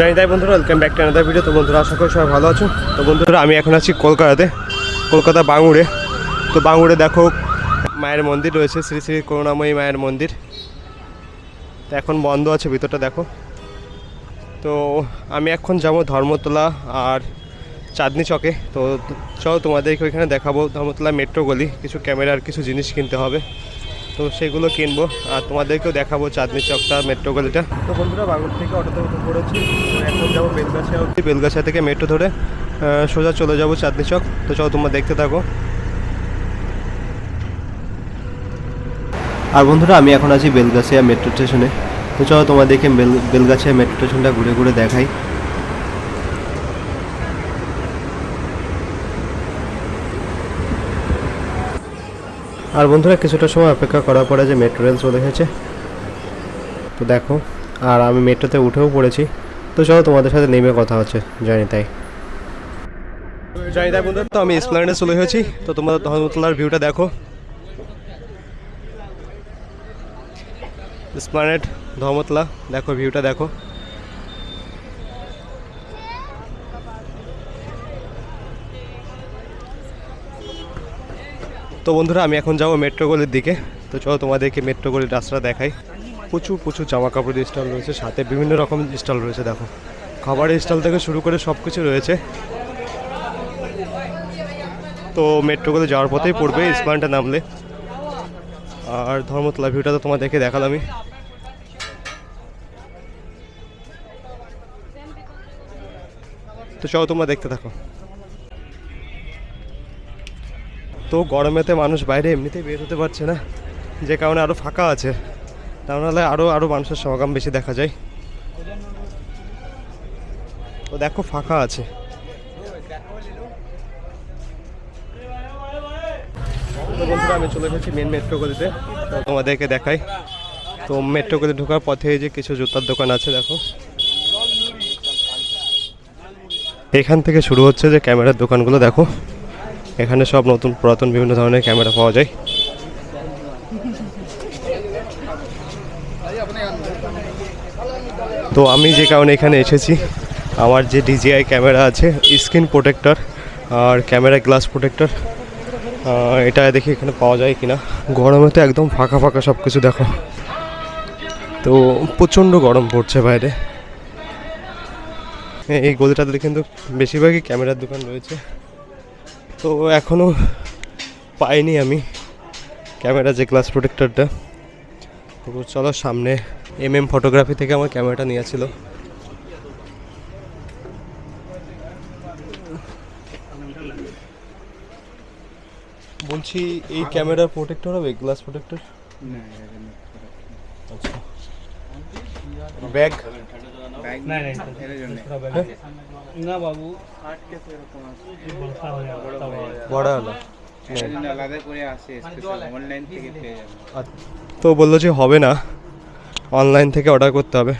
জয় তাই বন্ধুরা welcome back to another video তো বন্ধুরা, আশা করি সবাই ভালো আছো। তো বন্ধুরা, আমি এখন আছি কলকাতাতে, কলকাতা বাঙুরে তো বাঙুরে দেখো, মায়ের মন্দির রয়েছে, শ্রী শ্রী করুণাময়ী মায়ের মন্দির। তো এখন বন্ধ আছে ভিতরটা, দেখো। তো আমি এখন যাব ধর্মতলা আর চাঁদনি চকে। তো চলো তোমাদেরকে ওইখানে দেখাবো, ধর্মতলা মেট্রো গলি। কিছু ক্যামেরার কিছু জিনিস কিনতে হবে। তো সেগুলো কিনবো। আর তোমাদেরকেও দেখাবো চাঁদনি চকটা মেট্রো গলিটা তো বন্ধুরা বাঙুর থেকে অটোতে উঠে পড়েছি। এখন যাব বেলগাছিয়া অবধি। বেলগাছিয়া থেকে মেট্রো ধরে সোজা চলে যাব চাঁদনি চক। তো চলো তোমরা দেখতে থাকো। আর বন্ধুরা আমি এখন আছি বেলগাছিয়া মেট্রো স্টেশনে। তো চলো তোমাদেরকে বেল বেলগাছিয়া মেট্রো স্টেশনটা ঘুরে ঘুরে দেখাই। আর বন্ধুরা, কিছুটা সময় অপেক্ষা করার পরে যে মেট্রো রেল চলে এসেছে, তো দেখো, আর আমি মেট্রোতে উঠেও পড়েছি। তো চলো তোমাদের সাথে নেমে কথা হচ্ছে, জানি তাই। জানি তাই বন্ধুরা, তো আমি স্প্ল্যানেডে চলে এসেছি। তো তোমাদের ধর্মতলার ভিউটা দেখো। স্প্ল্যানেড ধর্মতলা, দেখো ভিউটা দেখো। তো বন্ধুরা, আমি এখন যাব মেট্রো গলির দিকে। তো চলো তোমাদেরকে মেট্রো গলির রাস্তাটা দেখাই। প্রচুর প্রচুর জামা কাপড়ের স্টল রয়েছে, সাথে বিভিন্ন রকম স্টল রয়েছে, দেখো। খাবারের স্টল থেকে শুরু করে সব কিছু রয়েছে। তো মেট্রো গলি যাওয়ার পথেই পড়বে স্প্লানটা নামলে। আর ধর্মতলা ভিউটা তো তোমার দেখে তোমাদেরকে দেখালামই। তো চলো তোমরা দেখতে থাকো। তো গরমেতে মানুষ বাইরে এমনিতেই বের হতে পারছে না। যে কারণে আরও ফাঁকা আছে। তা নাহলে আরও আরও মানুষের সমাগম বেশি দেখা যায়। তো দেখো ফাঁকা আছে। বন্ধুরা, আমি চলে এসেছি মেন মেট্রো গলিতে। তোমাদেরকে দেখাই। তো মেট্রো গলি ঢোকার পথে যে কিছু জুতার দোকান আছে, দেখো। এখান থেকে শুরু হচ্ছে যে ক্যামেরার দোকানগুলো, দেখো। এখানে সব নতুন, পুরাতন বিভিন্ন ধরনের ক্যামেরা পাওয়া যায়। তো আমি যে কারণে এখানে এসেছি, আমার যে ডিজিআই ক্যামেরা আছে, স্ক্রিন প্রোটেক্টর আর ক্যামেরা গ্লাস প্রোটেক্টর এটা দেখি এখানে পাওয়া যায় কিনা। গরমে তো একদম ফাঁকা ফাঁকা সব কিছু দেখো। তো প্রচণ্ড গরম পড়ছে বাইরে। এই গলিটাতে কিন্তু বেশিরভাগই ক্যামেরার দোকান রয়েছে। তো এখনও পাইনি আমি ক্যামেরা যে গ্লাস প্রোটেক্টরটা তো চলো সামনে এম এম ফটোগ্রাফি থেকে আমার ক্যামেরাটা নিয়েছিল বলছি এই ক্যামেরার প্রোটেক্টর হবে? গ্লাস প্রোটেক্টর আচ্ছা। ব্যাগ? না বাবু। বড় হলো। আলাদা করে আসে অনলাইন থেকে পেয়ে যাবেন আচ্ছা। তো বলল যে হবে না অনলাইন থেকে অর্ডার করতে হবে।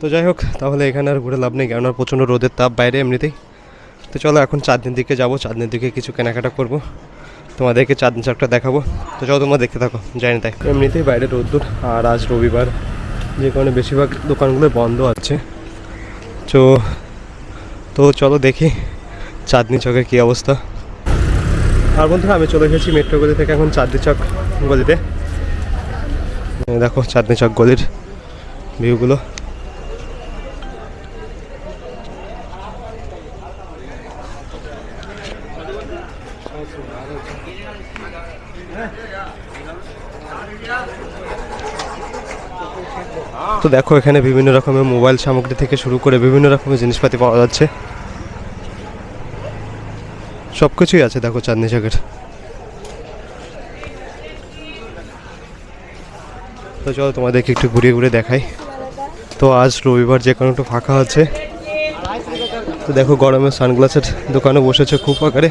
তো যাই হোক তাহলে এখানে আর ঘুরে লাভ নেই কেননা প্রচণ্ড রোদের তাপ বাইরে এমনিতেই। তো চলো এখন চাঁদনির দিকে যাব চাঁদনির দিকে কিছু কেনাকাটা করব। তোমাদেরকে চাঁদনি চকটা দেখাবো। তো চলো তোমরা দেখতে থাকো জানি তাই। এমনিতেই বাইরে রোদ্দুর আর আজ রবিবার যে কারণে বেশিরভাগ দোকানগুলো বন্ধ আছে। তো তো চলো দেখি চাঁদনি চকের কী অবস্থা। আর বন্ধুরা, আমি চলে এসেছি মেট্রো গলি থেকে এখন চাঁদনি চক গলিতে। দেখো, চাঁদনি চক গলির ভিউগুলো। তো দেখো, এখানে বিভিন্ন রকমের মোবাইল সামগ্রী থেকে শুরু করে বিভিন্ন রকমের জিনিসপাতি পাওয়া যাচ্ছে। সব কিছুই আছে দেখো চাঁদনি চকের তো চলো তোমাদেরকে একটু ঘুরিয়ে ঘুরে দেখাই। তো আজ রবিবার যে কোনো একটু ফাঁকা আছে। তো দেখো গরমে সানগ্লাসের দোকানে বসেছে খুব আকারে।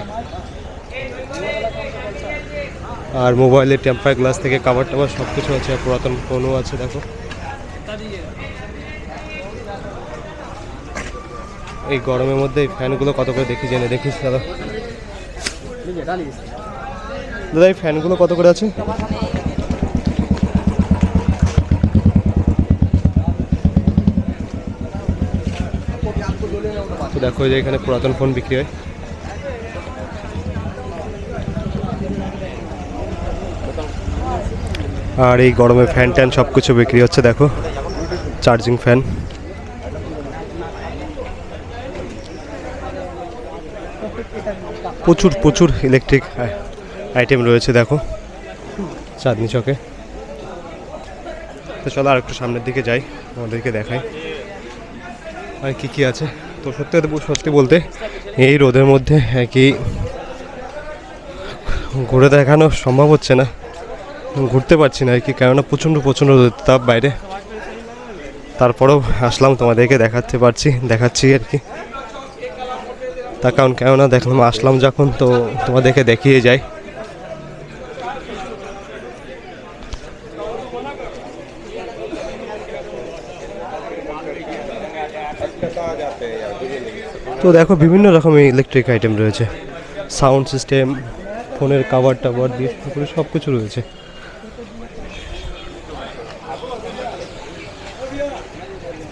আর মোবাইলের টেম্পার গ্লাস থেকে কাভার টাভার সব কিছু আছে পুরাতন ফোনও আছে, দেখো। এই গরমের মধ্যে এই ফ্যানগুলো কত করে দেখি, জেনে দেখিস, দাদা। দাদা, এই ফ্যানগুলো কত করে আছে? দেখো যে এখানে পুরাতন ফোন বিক্রি হয়। আর এই গরমে ফ্যান ট্যান সব কিছু বিক্রি হচ্ছে, দেখো। Charging fan. প্রচুর প্রচুর ইলেকট্রিক আইটেম রয়েছে, দেখো। চাঁদনি চকে। তো চলো আর একটু সামনের দিকে যাই আমাদেরকে দেখাই। আর কি কি আছে? তো সত্যি সত্যি বলতে, এই রোদের মধ্যে কি ঘুরে দেখানো সম্ভব হচ্ছে না? ঘুরতে পারছি না আর কি, কেননা প্রচণ্ড প্রচণ্ড তাপ বাইরে। তারপরেও আসলাম, তোমাদেরকে দেখাতে পারছি, দেখাচ্ছি আর কি। তার কারণ কেননা দেখলাম, আসলাম যখন, তো তোমাদেরকে দেখিয়ে যাই। তো দেখো, বিভিন্ন রকমের ইলেকট্রিক আইটেম রয়েছে। সাউন্ড সিস্টেম ফোনের কাভার টাভার দিয়ে সব কিছু রয়েছে।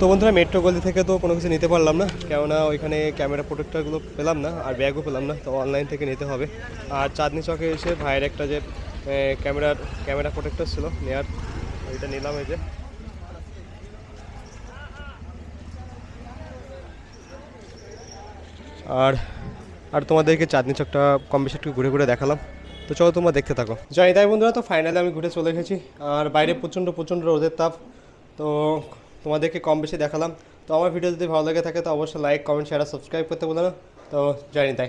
তো বন্ধুরা মেট্রো গলি থেকে তো কোনো কিছু নিতে পারলাম না। কেননা ওইখানে ক্যামেরা প্রোটেক্টরগুলো পেলাম না, আর ব্যাগও পেলাম না, তো অনলাইন থেকে নিতে হবে। আর চাঁদনি চকে এসে ভাইয়ের একটা যে ক্যামেরার ক্যামেরা প্রোটেক্টর ছিল, নেয়ার, ওইটা নিলাম এই যে। আর আর তোমাদেরকে চাঁদনি চকটা কম বেশি একটু ঘুরে ঘুরে দেখালাম। তো চলো তোমরা দেখতে থাকো। জয় তাই বন্ধুরা, তো ফাইনালি আমি ঘুরে চলে এসেছি। আর বাইরে প্রচণ্ড প্রচণ্ড রোদের তাপ। তো তোমাদেরকে কম বেশি দেখালাম। তো আমার ভিডিও যদি ভালো লেগে থাকে, তো অবশ্যই লাইক কমেন্ট শেয়ার সাবস্ক্রাইব করতে বলো না। তো জানি তাই।